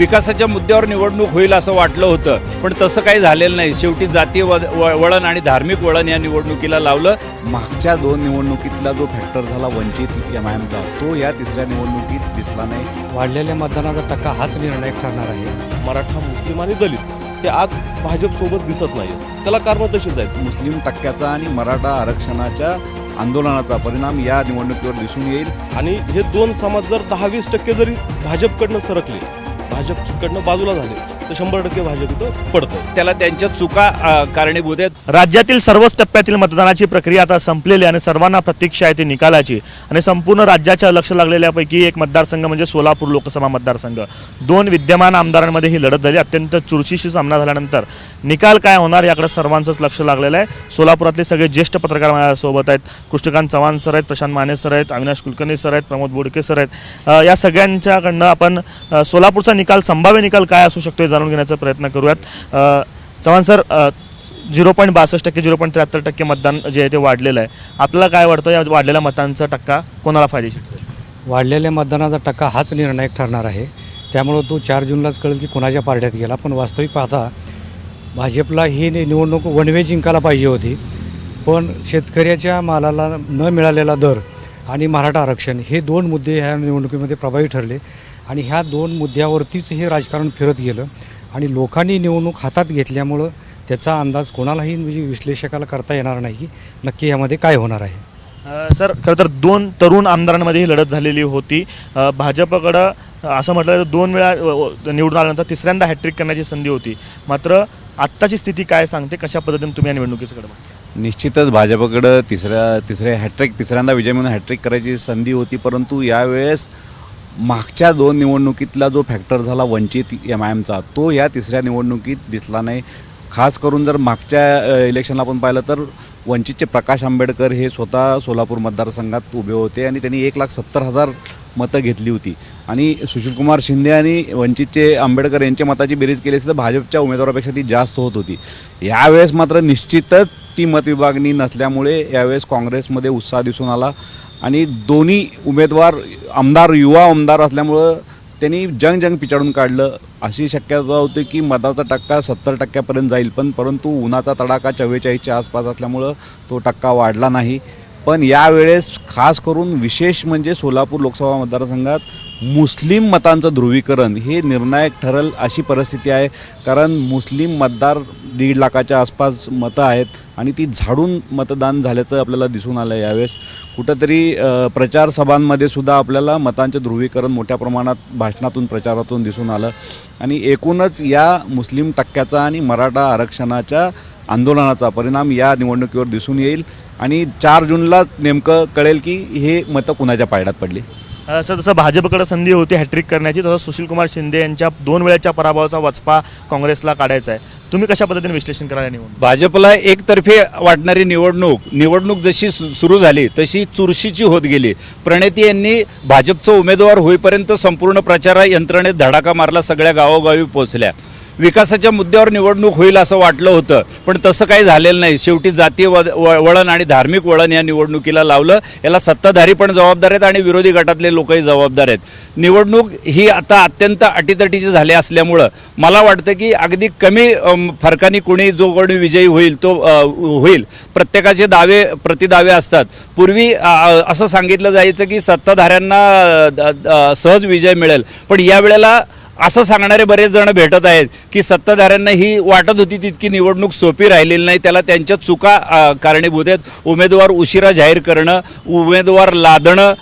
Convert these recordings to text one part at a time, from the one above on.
विकासाच्या मुद्द्यावर निवडणूक होईल असं वाटलं होतं. पण तसं काही झालेलं नाही. शेवटी जातीय वद- व- वळण आणि धार्मिक वळण या निवडणुकीला लावलं. मागच्या दोन निवडणुकीतला जो फॅक्टर झाला वंचित एम आय एमचा तो या तिसऱ्या निवडणुकीत दिसला नाही. वाढलेल्या मतदानाचा टक्का हाच निर्णायक ठरणार आहे. मराठा मुस्लिम आणि दलित हे आज भाजपसोबत दिसत नाही त्याला कारणं तशीच आहेत. मुस्लिम टक्क्याचा आणि मराठा आरक्षणाच्या आंदोलनाचा परिणाम या निवडणुकीवर दिसून येईल. आणि हे दोन समाज जर दहा वीस टक्के जरी भाजपकडनं सरकले भाजपकडनं बाजूला झाले. तर शंभर टक्के भाजप इथं पडतं त्याला त्यांच्या चुका कारणीभूत आहेत. राज्यातील सर्वच टप्प्यातील मतदानाची प्रक्रिया आता संपलेली आहे आणि सर्वांना प्रतीक्षा आहे ती निकालाची. आणि संपूर्ण राज्याच्या लक्ष लागलेल्यापैकी एक मतदारसंघ म्हणजे सोलापूर लोकसभा मतदारसंघ. दोन विद्यमान आमदारांमध्ये ही लढत झाली. अत्यंत चुरशीशी सामना झाल्यानंतर निकाल काय होणार याकडे सर्वांचंच लक्ष लागलेलं आहे. सोलापुरातले सगळे ज्येष्ठ पत्रकार माझ्यासोबत आहेत. कृष्णकांत चव्हाण सर आहेत प्रशांत माने सर आहेत अविनाश कुलकर्णी सर आहेत प्रमोद बोडके सर आहेत. या सगळ्यांच्याकडनं आपण सोलापूरचा निकाल संभाव्य निकाल काय असू शकतो हे जाणून घेण्याचा प्रयत्न करूयात. चव्हाण सर झिरो पॉईंट बासष्ट टक्के झिरो पॉईंट त्र्याहत्तर टक्के मतदान जे आहे ते वाढलेलं आहे. आपल्याला काय वाटतं? या वाढलेल्या मतांचा टक्का कोणाला फायदेशीर वाढलेल्या मतदानाचा टक्का हाच निर्णायक ठरणार आहे. त्यामुळं तो चार जूनलाच कळेल की कोणाच्या पार्ट्यात गेला. पण वास्तविक पाहता भाजपला ही नि- निवडणूक वनवे जिंकायला पाहिजे होती. पण शेतकऱ्याच्या मालाला न मिळालेला दर आणि मराठा आरक्षण हे दोन मुद्दे ह्या निवडणुकीमध्ये प्रभावी ठरले. आणि ह्या दोन मुद्द्यावरतीच हे राजकारण फिरत गेलं. आणि लोकांनी निवडणूक हातात घेतल्यामुळं त्याचा अंदाज कोणालाही म्हणजे विश्लेषकाला करता येणार नाही. की नक्की यामध्ये काय होणार आहे? सर खरं तर दोन तरुण आमदारांमध्ये ही लढत झालेली होती. भाजपकडं असं म्हटलं तर दोन वेळा निवडून आल्यानंतर तिसऱ्यांदा हॅट्रिक करण्याची संधी होती. मात्र आत्ताची स्थिती काय सांगते? कशा पद्धतीने तुम्ही या निवडणुकीकडे बघता? निश्चितच भाजपकडं तिसऱ्या तिसऱ्या हॅट्रिक तिसऱ्यांदा विजय म्हणून हॅट्रिक करायची संधी होती परंतु यावेळेस मागच्या दोन निवडणुकीतला जो फॅक्टर झाला वंचित एम आय एमचा तो या तिसऱ्या निवडणुकीत दिसला नाही. खास करून जर मागच्या इलेक्शनला आपण पाहिलं तर वंचितचे प्रकाश आंबेडकर हे स्वतः सोलापूर मतदारसंघात उभे होते आणि त्यांनी एक लाख सत्तर हजार मतं घेतली होती. आणि सुशीलकुमार शिंदे आणि वंचितचे आंबेडकर यांच्या मताची बेरीज केली असती तर भाजपच्या उमेदवारापेक्षा ती जास्त होत होती. यावेळेस मात्र निश्चितच ती मतविभागणी नसल्यामुळे यावेळेस काँग्रेसमध्ये उत्साह दिसून आला. आणि दोन्ही उमेदवार आमदार युवा आमदार असल्यामुळं त्यांनी जंग जंग पिचाडून काढलं. अशी शक्यता होती की मताचा टक्का सत्तर टक्क्यापर्यंत जाईल. पण परंतु उन्हाचा तडाखा चव्वेचाळीसच्या आसपास असल्यामुळं तो टक्का वाढला नाही. पण यावेळेस खास करून विशेष म्हणजे सोलापूर लोकसभा मतदारसंघात मुस्लिम मतांचं ध्रुवीकरण हे निर्णायक ठरल अशी परिस्थिती आहे. कारण मुस्लिम मतदार दीड लाखाच्या आसपास मतं आहेत आणि ती झाडून मतदान झाल्याचं आपल्याला दिसून आलं आहे यावेळेस. कुठंतरी प्रचार सभांमध्ये सुद्धा आपल्याला मतांचं ध्रुवीकरण मोठ्या प्रमाणात भाषणातून प्रचारातून दिसून आलं. आणि एकूणच या मुस्लिम टक्क्याचा आणि मराठा आरक्षणाच्या आंदोलनाचा परिणाम या निवडणुकीवर दिसून येईल. आणि चार जूनला नेमकं कळेल की हे मतं कुणाच्या पायड्यात पडली? अ, सर जसं भाजपकडे संधी होती हॅट्रिक करण्याची तसं सुशीलकुमार शिंदे यांच्या दोन वेळेच्या पराभवाचा वचपा काँग्रेसला काढायचा आहे. तुम्ही कशा पद्धतीने विश्लेषण करायला निवडणूक भाजपला एकतर्फे वाटणारी निवडणूक निवडणूक जशी सु- सुरू झाली तशी चुरशीची होत गेली. प्रणिती यांनी भाजपचा उमेदवार होईपर्यंत संपूर्ण प्रचार यंत्रणेत धडाका मारला सगळ्या गावोगावी पोहोचल्या. विकासाच्या मुद्द्यावर निवडणूक होईल असं वाटलं होतं. पण तसं काही झालेलं नाही. शेवटी जातीय वद- व- वळण आणि धार्मिक वळण या निवडणुकीला लावलं. याला सत्ताधारी पण जबाबदार आहेत आणि विरोधी गटातले लोकही जबाबदार आहेत. निवडणूक ही आता अत्यंत अटीतटीची झाली असल्यामुळं मला वाटतं की अगदी कमी फरकाने कोणी जो कोणी विजयी होईल तो होईल. प्रत्येकाचे दावे प्रतिदावे असतात. पूर्वी असं सांगितलं जायचं की सत्ताधाऱ्यांना द- सहज विजय मिळेल. पण यावेळेला असं सांगणारे बरेच जण भेटत आहेत की सत्ताधाऱ्यांना ही वाटत होती तितकी निवडणूक सोपी राहिलेली नाही. त्याला त्यांच्या चुका कारणीभूत आहेत. उमेदवार उशिरा जाहीर करणं उमेदवार लादणं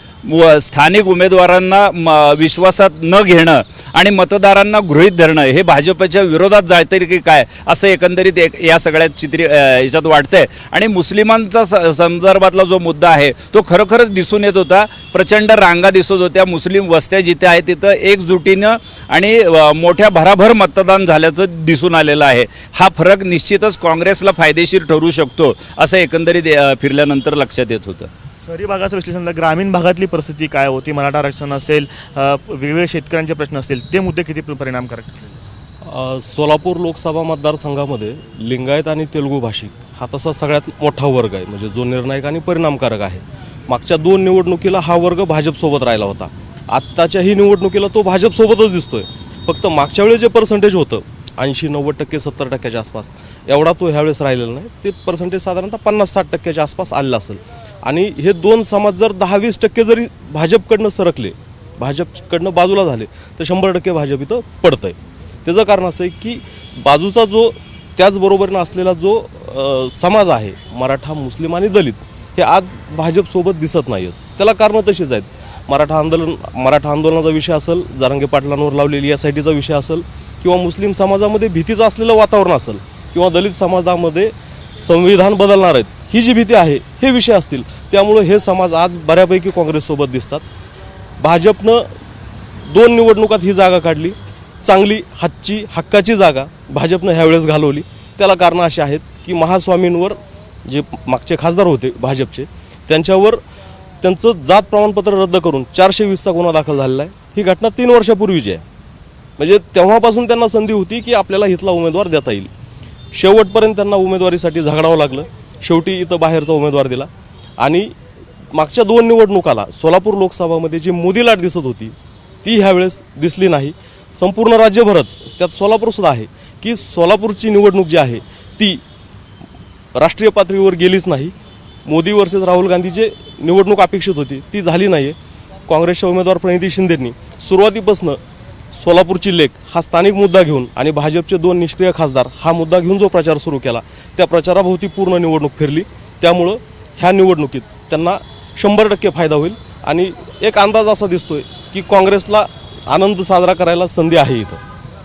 स्थानिक उमेदवारांना म, विश्वासात न घेणं आणि मतदारांना गृहीत धरणं हे भाजपच्या विरोधात जायतरी की काय असं एकंदरीत एक या सगळ्यात चित्री याच्यात वाटतंय. आणि मुस्लिमांचा स- संदर्भातला जो मुद्दा आहे तो खरोखरच दिसून येत होता. प्रचंड रांगा दिसत होत्या. मुस्लिम वस्त्या जिथे आहेत तिथं एकजुटीनं आणि मोठ्या भराभर मतदान झाल्याचं दिसून आलेलं आहे. हा फरक निश्चितच काँग्रेसला फायदेशीर ठरू शकतो असं एकंदरीत फिरल्यानंतर लक्षात येत होतं. शहरी भागाचं विश्लेषण ग्रामीण भागातली परिस्थिती काय होती मराठा आरक्षण असेल वेगवेगळ्या वेगवेगळे शेतकऱ्यांचे प्रश्न असतील ते मुद्दे किती परिणामकारक सोलापूर लोकसभा मतदारसंघामध्ये लिंगायत आणि तेलुगू भाषिक हा तसा सगळ्यात मोठा वर्ग आहे म्हणजे जो निर्णायक आणि परिणामकारक आहे. मागच्या दोन निवडणुकीला हा वर्ग भाजपसोबत राहिला होता. आत्ताच्याही निवडणुकीला तो भाजपसोबतच दिसतोय. फक्त मागच्या वेळेस जे पर्सेंटेज होतं ऐंशी नव्वद टक्के सत्तर टक्क्याच्या आसपास एवढा तो ह्यावेळेस राहिलेला नाही. ते पर्सेंटेज साधारणतः पन्नास साठ टक्क्याच्या आसपास आलेलं असेल. आणि हे दोन समाज जर दहा वीस टक्के जरी भाजपकडनं सरकले भाजपकडनं बाजूला झाले तर शंभर टक्के भाजप इथं पडतंय. त्याचं कारण असं आहे की बाजूचा जो त्याचबरोबरीनं असलेला जो समाज आहे मराठा मुस्लिम आणि दलित हे आज भाजपसोबत दिसत नाही आहेत त्याला कारणं तशीच आहेत. मराठा आंदोलन मराठा आंदोलनाचा विषय असेल जारंगे पाटलांवर लावलेली एस आय टीचा विषय असेल किंवा मुस्लिम समाजामध्ये भीतीचं असलेलं वातावरण असेल किंवा दलित समाजामध्ये संविधान बदलणार आहेत ही जी भीती आहे हे विषय असतील. त्यामुळं हे समाज आज बऱ्यापैकी काँग्रेससोबत दिसतात. भाजपनं दोन निवडणुकात ही जागा काढली. चांगली हातची हक्काची जागा भाजपनं ह्यावेळेस घालवली. त्याला कारणं अशी आहेत की महास्वामींवर जे मागचे खासदार होते भाजपचे त्यांच्यावर त्यांचं जात प्रमाणपत्र रद्द करून चारशे वीसचा गुन्हा दाखल झालेला आहे. ही घटना तीन वर्षापूर्वीची आहे. म्हणजे तेव्हापासून त्यांना संधी होती की आपल्याला इथला उमेदवार देता येईल. शेवटपर्यंत त्यांना उमेदवारीसाठी झगडावं लागलं. शेवटी इथं बाहेरचा उमेदवार दिला. आणि मागच्या दोन निवडणुकाला सोलापूर लोकसभामध्ये जी मोदी लाट दिसत होती ती ह्यावेळेस दिसली नाही. संपूर्ण राज्यभरच त्यात सोलापूरसुद्धा आहे की सोलापूरची निवडणूक जी आहे ती राष्ट्रीय पातळीवर गेलीच नाही. मोदी वर्सेस राहुल गांधीचे निवडणूक अपेक्षित होती ती झाली नाही आहे काँग्रेसच्या उमेदवार प्रणिती शिंदेंनी सुरुवातीपासून सोलापूरची लेख हा स्थानिक मुद्दा घेऊन आणि भाजपचे दोन निष्क्रिय खासदार हा मुद्दा घेऊन जो प्रचार सुरू केला त्या प्रचाराभोवती पूर्ण निवडणूक फिरली. त्यामुळं ह्या निवडणुकीत त्यांना शंभर टक्के फायदा होईल आणि एक अंदाज असा दिसतोय की काँग्रेसला आनंद साजरा करायला संधी आहे इथं.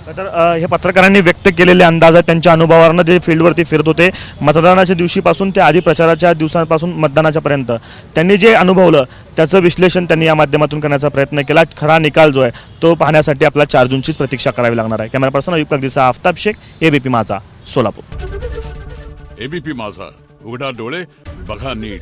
तर अ, हे पत्रकारांनी व्यक्त केलेले अंदाज आहेत त्यांच्या अनुभवावरनं जे फील्डवरती फिरत होते मतदानाच्या दिवशीपासून ते आधी प्रचाराच्या दिवसांपासून मतदानाच्यापर्यंत त्यांनी जे अनुभवलं त्याचं विश्लेषण त्यांनी या माध्यमातून करण्याचा प्रयत्न केला. खरा निकाल जो आहे तो पाहण्यासाठी आपला चार जूनचीच प्रतीक्षा करावी लागणार आहे. कॅमेरा पर्सन अयुक्त दिसा आफताब शेख एबीपी माझा सोलापूर. एबीपी माझा उघडा डोळे बघा नीट.